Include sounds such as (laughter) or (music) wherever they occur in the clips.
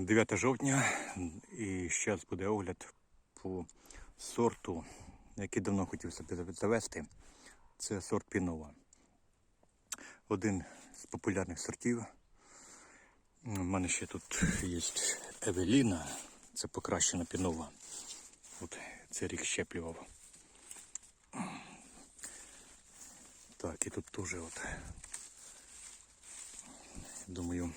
9 жовтня і зараз буде огляд по сорту, який давно хотів собі завести. Це сорт Пінова. Один з популярних сортів. У мене ще тут є Евеліна, це покращена пінова. От це рік щеплював. Так, і тут теж от. Думаю,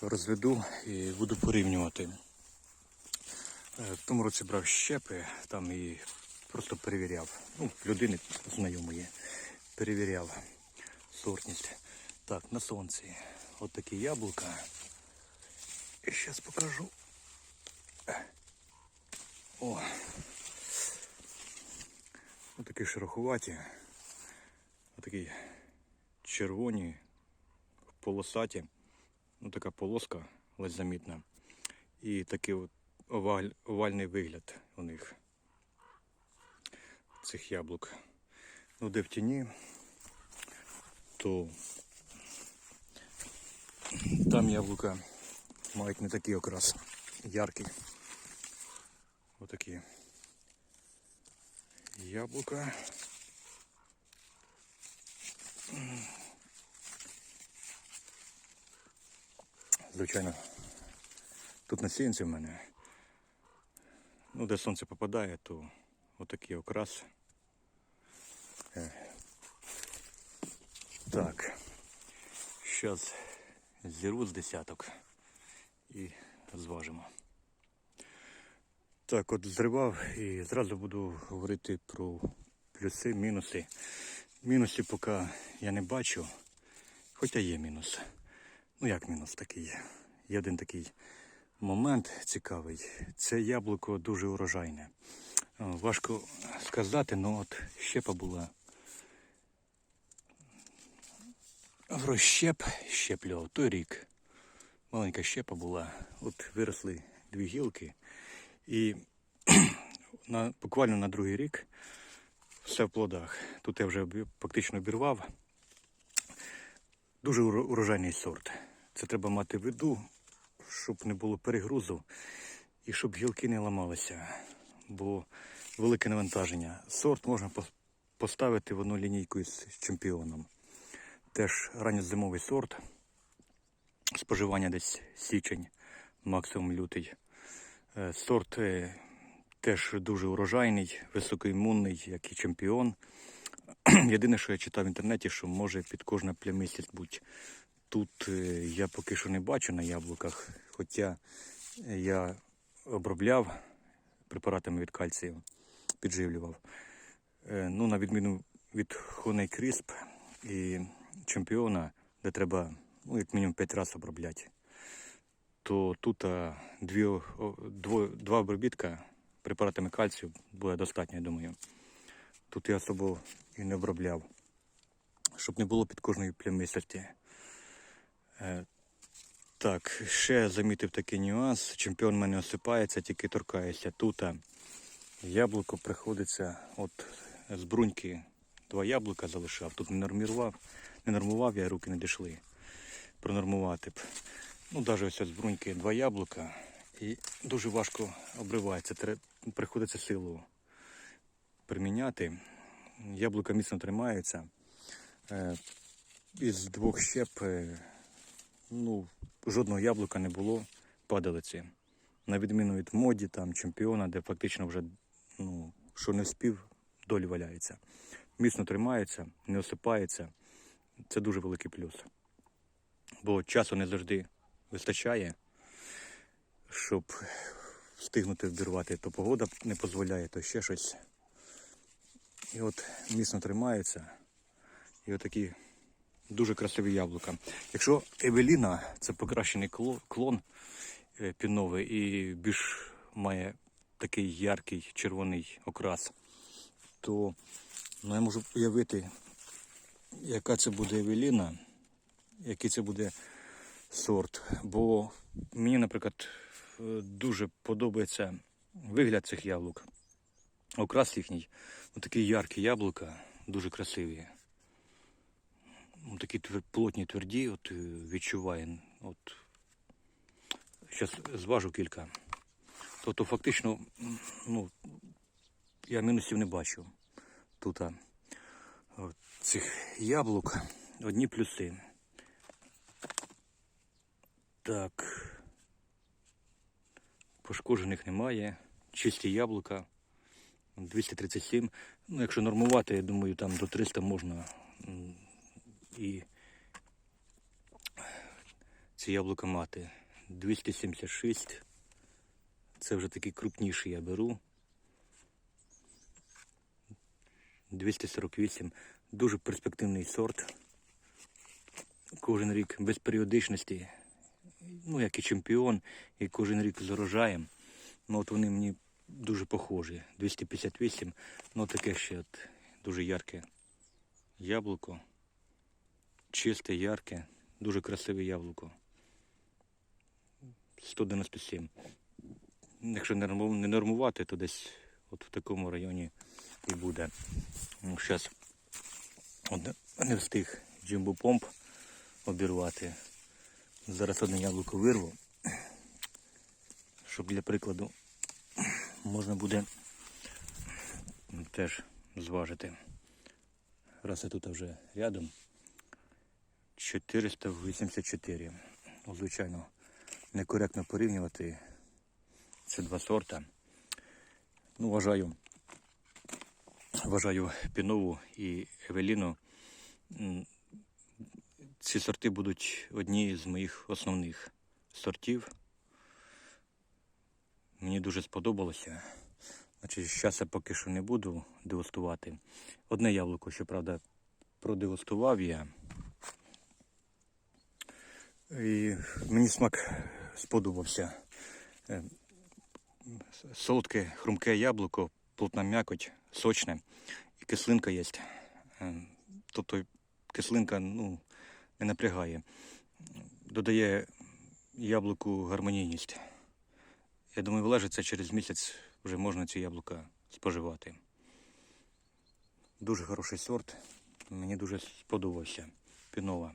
розведу і буду порівнювати. Е, В тому році брав щепи там і просто перевіряв. Ну, людини знайомої перевіряв сортність. Так, на сонці. От такі яблука. І зараз покажу. О. Ось такі шероховаті. Ось такі червоні, полосаті. Ну, така полоска ледь замітна. І такий от оваль, овальний вигляд у них цих яблук. Ну, де в тіні, то там яблука мають не такий окрас яркий. Отакі яблука. Звичайно, тут на сіянці в мене. Ну, де сонце попадає, то отакий окрас. Е. Так. Зараз зірву з десяток і зважимо. Так, от зривав і зразу буду говорити про плюси, мінуси. Мінусів поки я не бачу, хоча є мінус. Ну як мінус такий є? Є один такий момент цікавий. Це яблуко дуже урожайне. Важко сказати, але от щепа була. Розщеп щеплював той рік. Маленька щепа була. От виросли дві гілки. І (clears throat) на, буквально на другий рік все в плодах. Тут я вже фактично обірвав. Дуже урожайний сорт. Це треба мати в виду, щоб не було перегрузу і щоб гілки не ламалися. Бо велике навантаження. Сорт можна поставити в одну лінійку із чемпіоном. Теж ранньозимовий сорт. Споживання десь січень, максимум лютий. Е, Сорт е, теж дуже урожайний, високоімунний, як і чемпіон. (clears throat) Єдине, що я читав в інтернеті, що може під кожна плямистість бути. Тут е, я поки що не бачу на яблуках, хоча я обробляв препаратами від кальцію, підживлював. Е, Ну, на відміну від Honey Crisp і чемпіона, де треба ну, як мінімум 5 разів обробляти, то тут дві, дво, два обробітка препаратами кальцію буде достатньо, я думаю. Тут я особо і не обробляв, щоб не було під кожної плямистості. Е, Так, ще замітив такий нюанс. Чемпіон мене осипається, тільки торкається. Тут яблуко приходиться от з бруньки два яблука залишав. Тут не нормував, не нормував, я руки не дійшли пронормувати б. Ну, навіть ось з бруньки два яблука і дуже важко обривається. Приходиться силу приміняти. Яблука міцно тримаються. Е, Із двох щеп е, ну, жодного яблука не було падалиці. На відміну від моді, там, чемпіона, де фактично вже ну, що не спів, долі валяється. Міцно тримається, не осипається. Це дуже великий плюс. Бо часу не завжди вистачає, щоб встигнути вбірвати. То погода не дозволяє, то ще щось. І от міцно тримається. І отакі дуже красиві яблука. Якщо Евеліна це покращений клон е, піновий і більш має такий яркий червоний окрас, то ну, я можу уявити, яка це буде Евеліна, який це буде сорт. Бо мені, наприклад, е, дуже подобається вигляд цих яблук. Окрас їхній. Такі яркі яблука, дуже красиві. Ну, Такі твер- плотні, тверді, от е, відчуває. От зараз зважу кілька. Тобто фактично, ну, я мінусів не бачу. Тут цих яблук одні плюси. Так. Пошкоджених немає. Чисті яблука. 237. Ну, якщо нормувати, я думаю, там до 300 можна. І ці яблука мати. 276. Це вже такі крупніші я беру. 248. Дуже перспективний сорт. Кожен рік без періодичності. Ну, як і чемпіон, і кожен рік з урожаєм. Ну, от вони мені дуже похожі. 258. Ну, таке ще от дуже ярке яблуко. Чисте, ярке, дуже красиве яблуко. 197. Якщо не нормувати, то десь от в такому районі і буде. Зараз не встиг джимбо помп обірвати. Зараз одне яблуко вирву, щоб для прикладу можна буде теж зважити. Раз я тут вже рядом. 484. Ну, звичайно, некоректно порівнювати. Це два сорта. Ну, вважаю, вважаю Пінову і Евеліну. Ці сорти будуть одні з моїх основних сортів. Мені дуже сподобалося. Значить, зараз я поки що не буду дегустувати. Одне яблуко, щоправда, продегустував я. І мені смак сподобався. Е, Солодке, хрумке яблуко, плотна м'якоть, сочне і кислинка є. Е, Тобто кислинка ну, не напрягає. Додає яблуку гармонійність. Я думаю, влежиться через місяць вже можна ці яблука споживати. Дуже хороший сорт. Мені дуже сподобався. Пінова.